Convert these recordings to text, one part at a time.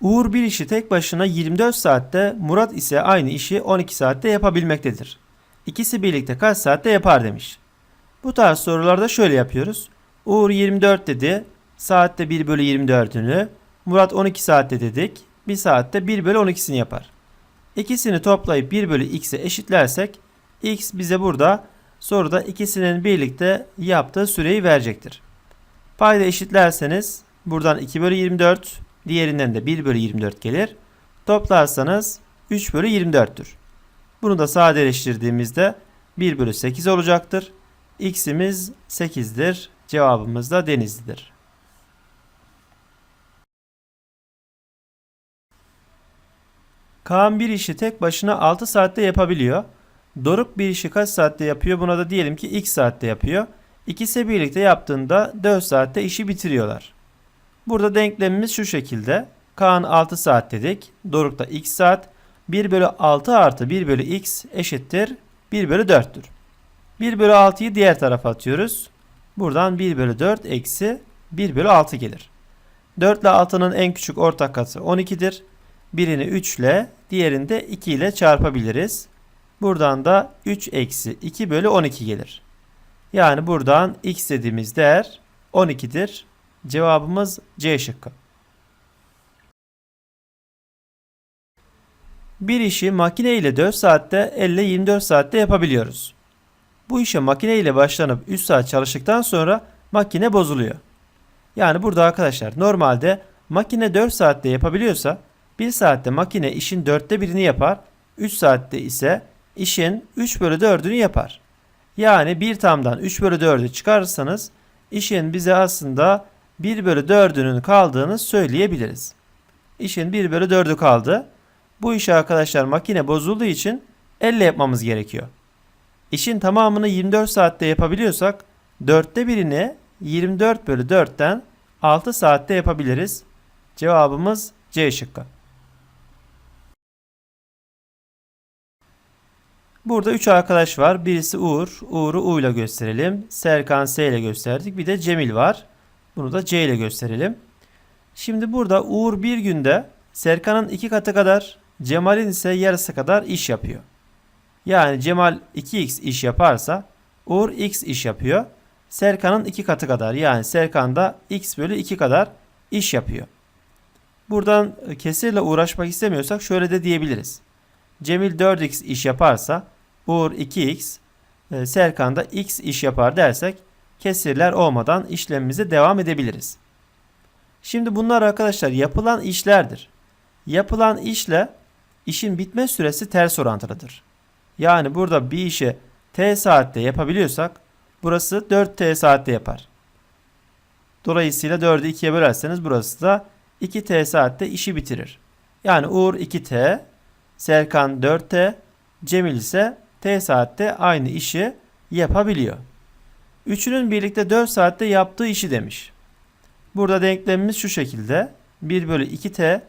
Uğur bir işi tek başına 24 saatte, Murat ise aynı işi 12 saatte yapabilmektedir. İkisi birlikte kaç saatte yapar demiş. Bu tarz sorularda şöyle yapıyoruz. Uğur 24 dedi. Saatte 1 bölü 24'ünü. Murat 12 saatte dedik. 1 saatte 1 bölü 12'sini yapar. İkisini toplayıp 1 bölü x'e eşitlersek x bize burada soruda ikisinin birlikte yaptığı süreyi verecektir. Payda eşitlerseniz buradan 2 bölü 24 diğerinden de 1 bölü 24 gelir. Toplarsanız 3 bölü 24'tür. Bunu da sadeleştirdiğimizde 1 bölü 8 olacaktır. X'imiz 8'dir. Cevabımız da Denizli'dir. Kaan bir işi tek başına 6 saatte yapabiliyor. Doruk bir işi kaç saatte yapıyor? Buna da diyelim ki x saatte yapıyor. İkisi birlikte yaptığında 4 saatte işi bitiriyorlar. Burada denklemimiz şu şekilde. Kaan 6 saat dedik. Doruk da x saat. 1 bölü 6 artı 1 bölü x eşittir 1 bölü 4'tür. 1 bölü 6'yı diğer tarafa atıyoruz. Buradan 1 bölü 4 eksi 1 bölü 6 gelir. 4 ile 6'nın en küçük ortak katı 12'dir. Birini 3 ile diğerini de 2 ile çarpabiliriz. Buradan da 3 eksi 2 bölü 12 gelir. Yani buradan x dediğimiz değer 12'dir. Cevabımız C şıkkı. Bir işi makine ile 4 saatte, elle 24 saatte yapabiliyoruz. Bu işe makine ile başlanıp 3 saat çalıştıktan sonra makine bozuluyor. Yani burada arkadaşlar normalde makine 4 saatte yapabiliyorsa 1 saatte makine işin 4'te birini yapar, 3 saatte ise işin 3 bölü 4'ünü yapar. Yani 1 tamdan 3 bölü 4'ü çıkarırsanız işin bize aslında 1 bölü 4'ünün kaldığını söyleyebiliriz. İşin 1 bölü 4'ü kaldı. Bu işi arkadaşlar makine bozulduğu için elle yapmamız gerekiyor. İşin tamamını 24 saatte yapabiliyorsak 4'te birini 24 bölü 4'ten 6 saatte yapabiliriz. Cevabımız C şıkkı. Burada 3 arkadaş var. Birisi Uğur. Uğur'u U ile gösterelim. Serkan S ile gösterdik. Bir de Cemil var. Bunu da C ile gösterelim. Şimdi burada Uğur bir günde Serkan'ın iki katı kadar, Cemal'in ise yarısı kadar iş yapıyor. Yani Cemal 2x iş yaparsa Uğur x iş yapıyor. Serkan'ın iki katı kadar yani Serkan da x bölü 2 kadar iş yapıyor. Buradan kesirle uğraşmak istemiyorsak şöyle de diyebiliriz. Cemil 4x iş yaparsa Uğur 2x, e, Serkan da x iş yapar dersek kesirler olmadan işlemimize devam edebiliriz. Şimdi bunlar arkadaşlar yapılan işlerdir. Yapılan işle işin bitme süresi ters orantılıdır. Yani burada bir işi t saatte yapabiliyorsak burası 4t saatte yapar. Dolayısıyla 4'ü 2'ye bölerseniz burası da 2t saatte işi bitirir. Yani Uğur 2t, Serkan 4t, Cemil ise t saatte aynı işi yapabiliyor. Üçünün birlikte 4 saatte yaptığı işi demiş. Burada denklemimiz şu şekilde. 1 bölü 2t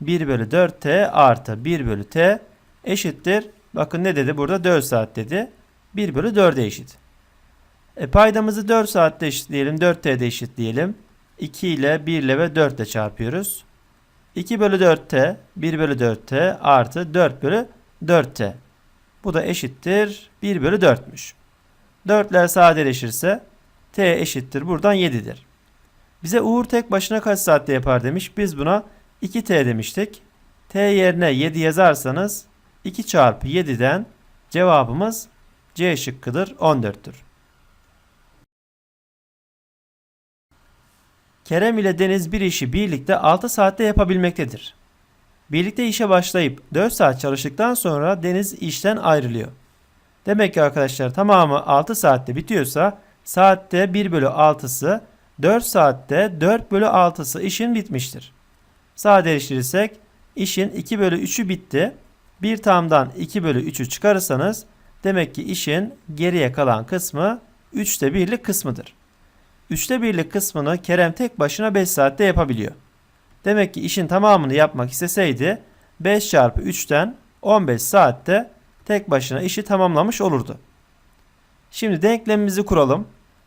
1 bölü 4t artı 1 bölü t eşittir. Bakın ne dedi burada 4 saat dedi. 1 bölü 4'e eşit. E, paydamızı 4 saatte eşitleyelim. 4t'de eşitleyelim. 2 ile 1 ile ve 4 ile çarpıyoruz. 2 bölü 4t 1 bölü 4t artı 4 bölü 4t. Bu da eşittir 1 bölü 4'müş. 4'ler sadeleşirse t eşittir buradan 7'dir. Bize Uğur tek başına kaç saatte yapar demiş. Biz buna 2t demiştik. t yerine 7 yazarsanız 2 çarpı 7'den cevabımız C şıkkıdır 14'tür. Kerem ile Deniz bir işi birlikte 6 saatte yapabilmektedir. Birlikte işe başlayıp 4 saat çalıştıktan sonra Deniz işten ayrılıyor. Demek ki arkadaşlar tamamı 6 saatte bitiyorsa saatte 1 bölü 6'sı 4 saatte 4 bölü 6'sı işin bitmiştir. Sadeleştirirsek işin 2 bölü 3'ü bitti. Bir tamdan 2 bölü 3'ü çıkarırsanız demek ki işin geriye kalan kısmı 3'te 1'lik kısmıdır. 3'te 1'lik kısmını Kerem tek başına 5 saatte yapabiliyor. Demek ki işin tamamını yapmak isteseydi 5 çarpı 3'ten 15 saatte tek başına işi tamamlamış olurdu. Şimdi denklemimizi kuralım.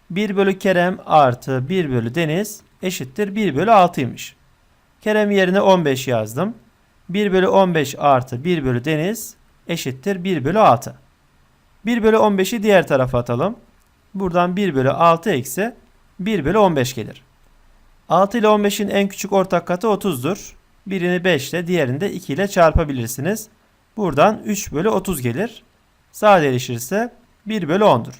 1 bölü Kerem artı 1 bölü Deniz eşittir 1 bölü 6'ymış. Kerem yerine 15 yazdım. 1 bölü 15 artı 1 bölü Deniz eşittir 1 bölü 6. 1 bölü 15'i diğer tarafa atalım. Buradan 1 bölü 6 eksi 1 bölü 15 gelir. 6 ile 15'in en küçük ortak katı 30'dur. Birini 5 ile diğerini de 2 ile çarpabilirsiniz. Buradan 3 bölü 30 gelir. Sadeleşirse 1 bölü 10'dur.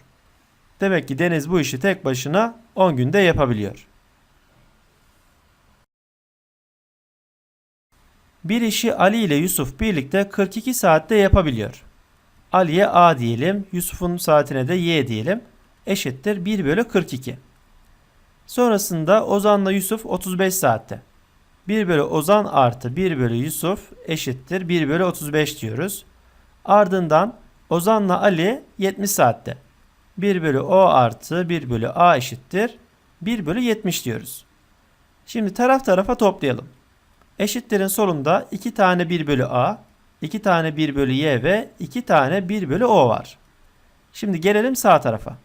Demek ki Deniz bu işi tek başına 10 günde yapabiliyor. Bir işi Ali ile Yusuf birlikte 42 saatte yapabiliyor. Ali'ye A diyelim, Yusuf'un saatine de Y diyelim. Eşittir 1 bölü 42. Sonrasında Ozan'la Yusuf 35 saatte. 1 bölü Ozan artı 1 bölü Yusuf eşittir 1 bölü 35 diyoruz. Ardından Ozan'la Ali 70 saatte. 1 bölü O artı 1 bölü A eşittir 1 bölü 70 diyoruz. Şimdi taraf tarafa toplayalım. Eşitlerin solunda 2 tane 1 bölü A, 2 tane 1 bölü Y ve 2 tane 1 bölü O var. Şimdi gelelim sağ tarafa.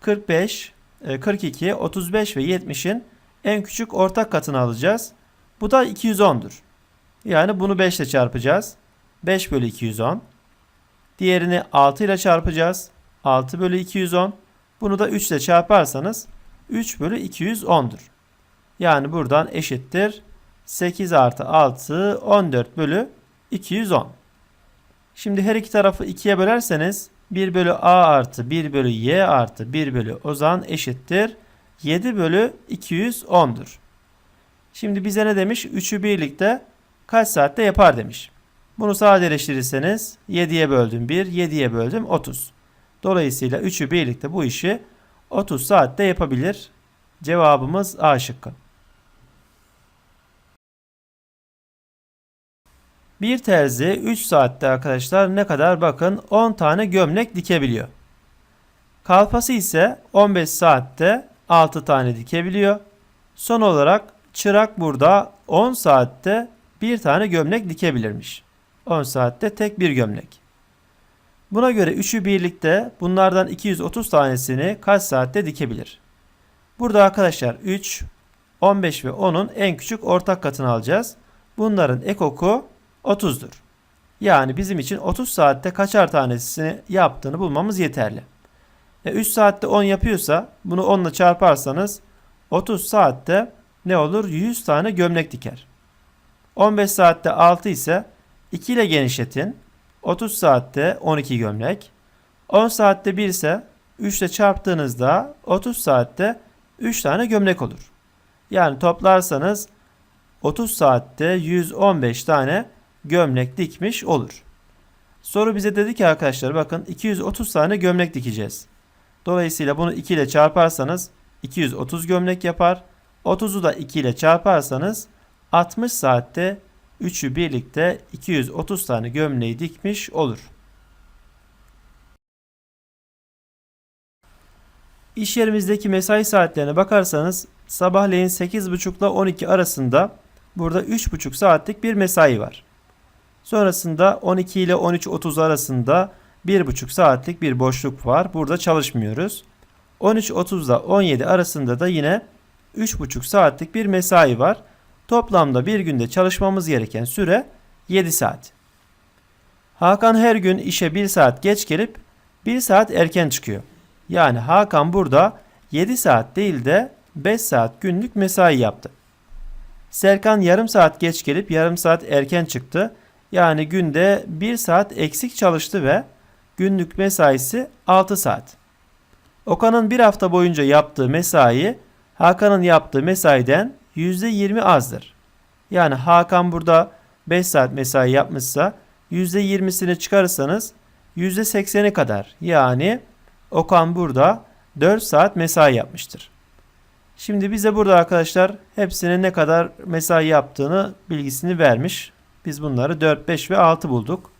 45, 42, 35 ve 70'in en küçük ortak katını alacağız. Bu da 210'dur. Yani bunu 5 ile çarpacağız. 5 bölü 210. Diğerini 6 ile çarpacağız. 6 bölü 210. Bunu da 3 ile çarparsanız 3 bölü 210'dur. Yani buradan eşittir 8 artı 6 14 bölü 210. Şimdi her iki tarafı 2'ye bölerseniz 1 bölü A artı 1 bölü Y artı 1 bölü Ozan eşittir 7 bölü 210'dur. Şimdi bize ne demiş? 3'ü birlikte kaç saatte yapar demiş. Bunu sadeleştirirseniz 7'ye böldüm 1, 7'ye böldüm 30. Dolayısıyla 3'ü birlikte bu işi 30 saatte yapabilir. Cevabımız A şıkkı. Bir terzi 3 saatte arkadaşlar ne kadar bakın 10 tane gömlek dikebiliyor. Kalfası ise 15 saatte 6 tane dikebiliyor. Son olarak çırak burada 10 saatte bir tane gömlek dikebilirmiş. 10 saatte tek bir gömlek. Buna göre üçü birlikte bunlardan 230 tanesini kaç saatte dikebilir? Burada arkadaşlar 3, 15 ve 10'un en küçük ortak katını alacağız. Bunların ekoku 30'dur. Yani bizim için 30 saatte kaçar tanesini yaptığını bulmamız yeterli. E 3 saatte 10 yapıyorsa bunu 10 ile çarparsanız 30 saatte ne olur? 100 tane gömlek diker. 15 saatte 6 ise 2 ile genişletin. 30 saatte 12 gömlek. 10 saatte 1 ise 3 ile çarptığınızda 30 saatte 3 tane gömlek olur. Yani toplarsanız 30 saatte 115 tane gömlek dikmiş olur. Soru bize dedi ki arkadaşlar bakın 230 tane gömlek dikeceğiz. Dolayısıyla bunu 2 ile çarparsanız 230 gömlek yapar. 30'u da 2 ile çarparsanız 60 saatte 3'ü birlikte 230 tane gömleği dikmiş olur. İş yerimizdeki mesai saatlerine bakarsanız sabahleyin 8.30 ile 12 arasında burada 3.5 saatlik bir mesai var. Sonrasında 12 ile 13.30 arasında 1.5 saatlik bir boşluk var. Burada çalışmıyoruz. 13.30 ile 17 arasında da yine 3.5 saatlik bir mesai var. Toplamda bir günde çalışmamız gereken süre 7 saat. Hakan her gün işe 1 saat geç gelip 1 saat erken çıkıyor. Yani Hakan burada 7 saat değil de 5 saat günlük mesai yaptı. Serkan yarım saat geç gelip yarım saat erken çıktı. Yani günde 1 saat eksik çalıştı ve günlük mesaisi 6 saat. Okan'ın bir hafta boyunca yaptığı mesai Hakan'ın yaptığı mesaiden %20 azdır. Yani Hakan burada 5 saat mesai yapmışsa %20'sini çıkarırsanız %80'i kadar yani Okan burada 4 saat mesai yapmıştır. Şimdi bize burada arkadaşlar hepsinin ne kadar mesai yaptığını bilgisini vermiş. Biz bunları 4, 5 ve 6 bulduk.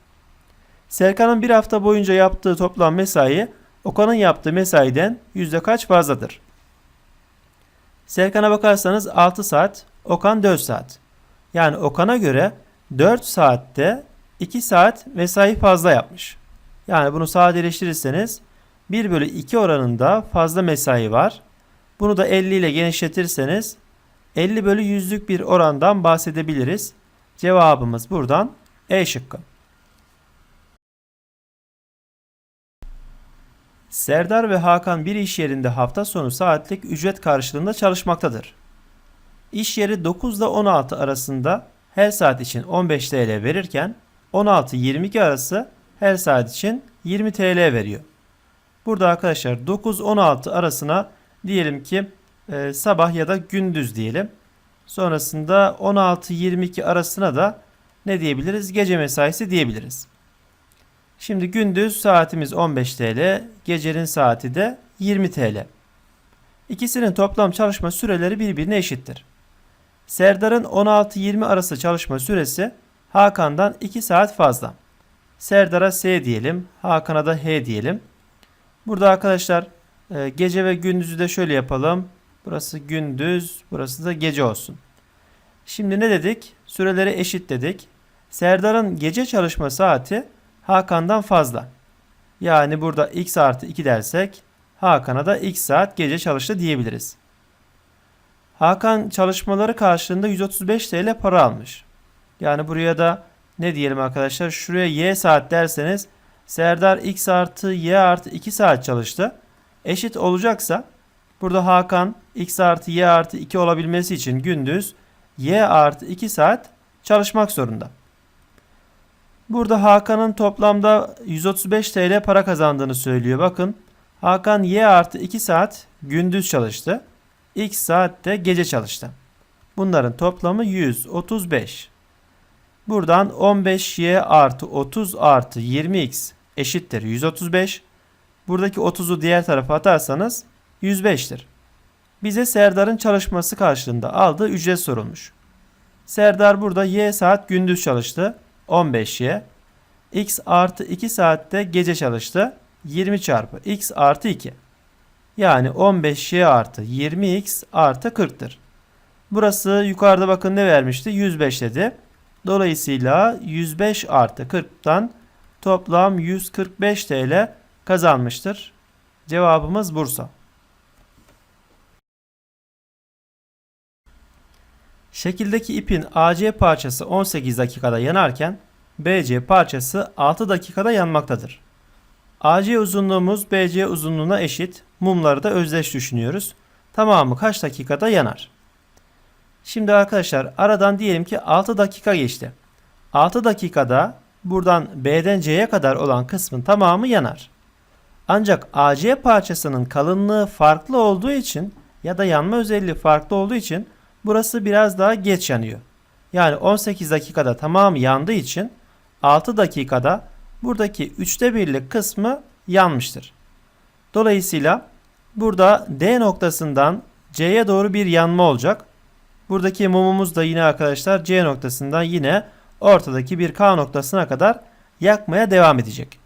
Serkan'ın bir hafta boyunca yaptığı toplam mesai Okan'ın yaptığı mesaiden yüzde kaç fazladır? Serkan'a bakarsanız 6 saat, Okan 4 saat. Yani Okan'a göre 4 saatte 2 saat mesai fazla yapmış. Yani bunu sadeleştirirseniz 1 bölü 2 oranında fazla mesai var. Bunu da 50 ile genişletirseniz 50 bölü yüzlük bir orandan bahsedebiliriz. Cevabımız buradan E şıkkı. Serdar ve Hakan bir iş yerinde hafta sonu saatlik ücret karşılığında çalışmaktadır. İş yeri 9 ile 16 arasında her saat için 15 TL verirken 16-22 arası her saat için 20 TL veriyor. Burada arkadaşlar 9-16 arasına diyelim ki e, sabah ya da gündüz diyelim. Sonrasında 16-22 arasına da ne diyebiliriz? Gece mesaisi diyebiliriz. Şimdi gündüz saatimiz 15 TL, gecenin saati de 20 TL. İkisinin toplam çalışma süreleri birbirine eşittir. Serdar'ın 16-20 arası çalışma süresi Hakan'dan 2 saat fazla. Serdar'a S diyelim, Hakan'a da H diyelim. Burada arkadaşlar e, gece ve gündüzü de şöyle yapalım. Burası gündüz, burası da gece olsun. Şimdi ne dedik? Süreleri eşit dedik. Serdar'ın gece çalışma saati Hakan'dan fazla. Yani burada x artı 2 dersek Hakan'a da x saat gece çalıştı diyebiliriz. Hakan çalışmaları karşılığında 135 TL para almış. Yani buraya da ne diyelim arkadaşlar? Şuraya y saat derseniz Serdar x artı y artı 2 saat çalıştı. Eşit olacaksa burada Hakan x artı y artı 2 olabilmesi için gündüz y artı 2 saat çalışmak zorunda. Burada Hakan'ın toplamda 135 TL para kazandığını söylüyor. Bakın Hakan y artı 2 saat gündüz çalıştı. X saat de gece çalıştı. Bunların toplamı 135. Buradan 15y artı 30 artı 20x eşittir 135. Buradaki 30'u diğer tarafa atarsanız 105'tir. Bize Serdar'ın çalışması karşılığında aldığı ücret sorulmuş. Serdar burada y saat gündüz çalıştı. 15y. x artı 2 saatte gece çalıştı. 20 çarpı x artı 2. Yani 15y artı 20x artı 40'tır. Burası yukarıda bakın ne vermişti? 105 dedi. Dolayısıyla 105 artı 40'tan toplam 145 TL kazanmıştır. Cevabımız Bursa. Şekildeki ipin AC parçası 18 dakikada yanarken BC parçası 6 dakikada yanmaktadır. AC uzunluğumuz BC uzunluğuna eşit. Mumları da özdeş düşünüyoruz. Tamamı kaç dakikada yanar? Şimdi arkadaşlar aradan diyelim ki 6 dakika geçti. 6 dakikada buradan B'den C'ye kadar olan kısmın tamamı yanar. Ancak AC parçasının kalınlığı farklı olduğu için ya da yanma özelliği farklı olduğu için burası biraz daha geç yanıyor. Yani 18 dakikada tamamı yandığı için 6 dakikada buradaki 3'te birlik kısmı yanmıştır. Dolayısıyla burada D noktasından C'ye doğru bir yanma olacak. Buradaki mumumuz da yine arkadaşlar C noktasından yine ortadaki bir K noktasına kadar yakmaya devam edecek.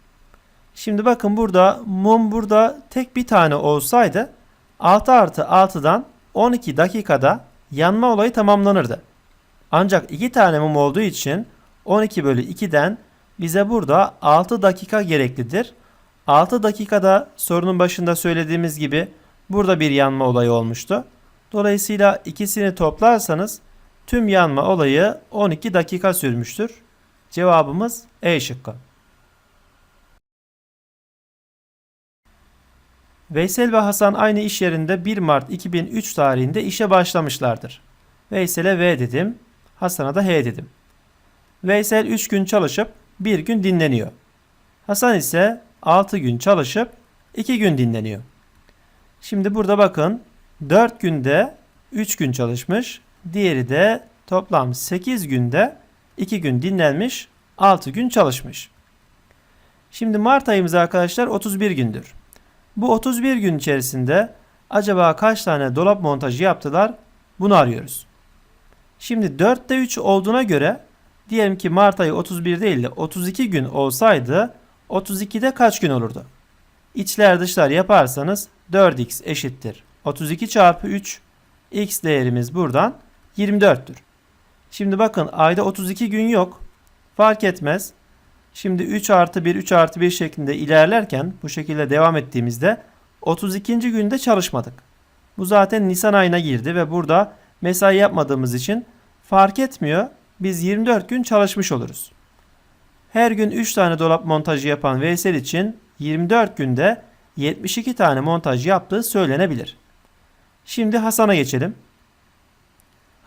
Şimdi bakın burada mum burada tek bir tane olsaydı 6 artı 6'dan 12 dakikada yanma olayı tamamlanırdı. Ancak iki tane mum olduğu için 12 bölü 2'den bize burada 6 dakika gereklidir. 6 dakikada sorunun başında söylediğimiz gibi burada bir yanma olayı olmuştu. Dolayısıyla ikisini toplarsanız tüm yanma olayı 12 dakika sürmüştür. Cevabımız E şıkkı. Veysel ve Hasan aynı iş yerinde 1 Mart 2003 tarihinde işe başlamışlardır. Veysel'e V dedim, Hasan'a da H dedim. Veysel 3 gün çalışıp 1 gün dinleniyor. Hasan ise 6 gün çalışıp 2 gün dinleniyor. Şimdi burada bakın 4 günde 3 gün çalışmış. Diğeri de toplam 8 günde 2 gün dinlenmiş 6 gün çalışmış. Şimdi Mart ayımız arkadaşlar 31 gündür. Bu 31 gün içerisinde acaba kaç tane dolap montajı yaptılar? Bunu arıyoruz. Şimdi 4'te 3 olduğuna göre diyelim ki Mart ayı 31 değil de 32 gün olsaydı 32'de kaç gün olurdu? İçler dışlar yaparsanız 4x eşittir. 32 çarpı 3 x değerimiz buradan 24'tür. Şimdi bakın ayda 32 gün yok. Fark etmez. Şimdi 3 artı 1 3 artı 1 şeklinde ilerlerken bu şekilde devam ettiğimizde 32. günde çalışmadık. Bu zaten Nisan ayına girdi ve burada mesai yapmadığımız için fark etmiyor. Biz 24 gün çalışmış oluruz. Her gün 3 tane dolap montajı yapan Veysel için 24 günde 72 tane montaj yaptığı söylenebilir. Şimdi Hasan'a geçelim.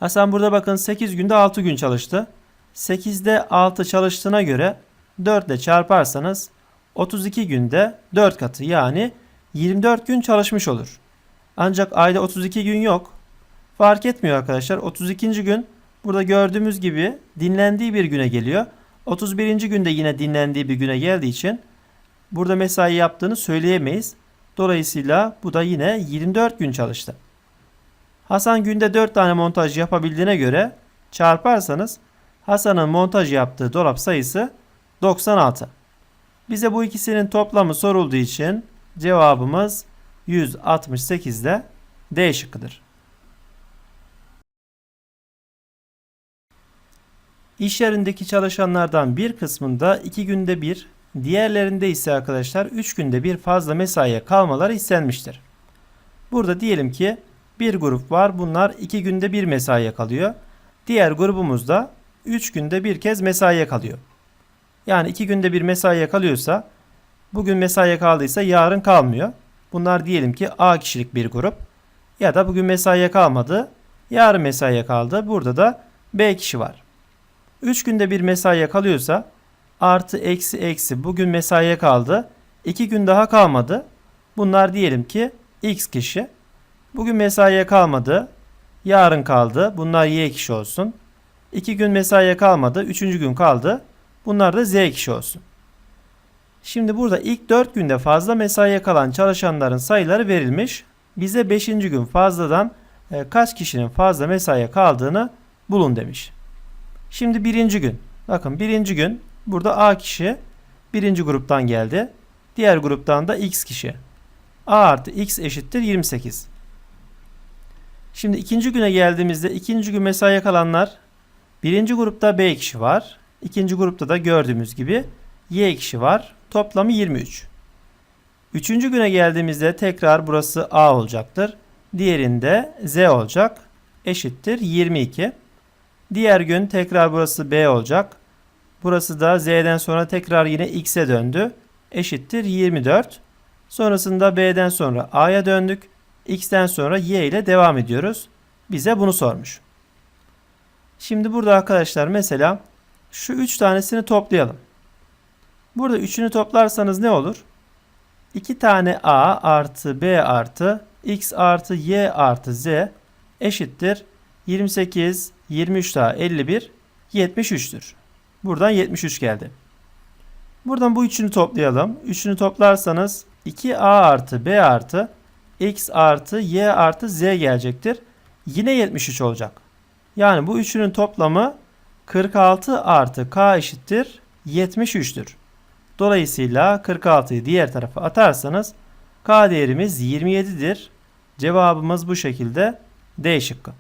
Hasan burada bakın 8 günde 6 gün çalıştı. 8'de 6 çalıştığına göre 4 ile çarparsanız 32 günde 4 katı yani 24 gün çalışmış olur. Ancak ayda 32 gün yok. Fark etmiyor arkadaşlar. 32. gün burada gördüğümüz gibi dinlendiği bir güne geliyor. 31. günde yine dinlendiği bir güne geldiği için burada mesai yaptığını söyleyemeyiz. Dolayısıyla bu da yine 24 gün çalıştı. Hasan günde 4 tane montaj yapabildiğine göre çarparsanız Hasan'ın montaj yaptığı dolap sayısı 96. Bize bu ikisinin toplamı sorulduğu için cevabımız 168'de D şıkkıdır. İş yerindeki çalışanlardan bir kısmında 2 günde bir, diğerlerinde ise arkadaşlar 3 günde bir fazla mesaiye kalmaları istenmiştir. Burada diyelim ki bir grup var. Bunlar 2 günde bir mesaiye kalıyor. Diğer grubumuzda 3 günde bir kez mesaiye kalıyor. Yani 2 günde bir mesaiye kalıyorsa bugün mesaiye kaldıysa yarın kalmıyor. Bunlar diyelim ki A kişilik bir grup. Ya da bugün mesaiye kalmadı. Yarın mesaiye kaldı. Burada da B kişi var. 3 günde bir mesaiye kalıyorsa artı eksi eksi bugün mesaiye kaldı. 2 gün daha kalmadı. Bunlar diyelim ki X kişi. Bugün mesaiye kalmadı. Yarın kaldı. Bunlar Y kişi olsun. 2 gün mesaiye kalmadı. 3. gün kaldı. Bunlar da Z kişi olsun. Şimdi burada ilk 4 günde fazla mesaiye kalan çalışanların sayıları verilmiş. Bize 5. gün fazladan e, kaç kişinin fazla mesaiye kaldığını bulun demiş. Şimdi birinci gün. Bakın birinci gün burada A kişi birinci gruptan geldi. Diğer gruptan da X kişi. A artı X eşittir 28. Şimdi ikinci güne geldiğimizde ikinci gün mesaiye kalanlar birinci grupta B kişi var. İkinci grupta da gördüğümüz gibi Y kişi var. Toplamı 23. Üçüncü güne geldiğimizde tekrar burası A olacaktır. Diğerinde Z olacak. Eşittir 22. Diğer gün tekrar burası B olacak. Burası da Z'den sonra tekrar yine X'e döndü. Eşittir 24. Sonrasında B'den sonra A'ya döndük. X'ten sonra Y ile devam ediyoruz. Bize bunu sormuş. Şimdi burada arkadaşlar mesela şu 3 tanesini toplayalım. Burada üçünü toplarsanız ne olur? 2 tane A artı B artı X artı Y artı Z eşittir 28, 23 daha 51, 73'tür. Buradan 73 geldi. Buradan bu üçünü toplayalım. Üçünü toplarsanız 2A artı B artı X artı Y artı Z gelecektir. Yine 73 olacak. Yani bu üçünün toplamı 46 artı K eşittir 73'tür. Dolayısıyla 46'yı diğer tarafa atarsanız K değerimiz 27'dir. Cevabımız bu şekilde D şıkkı.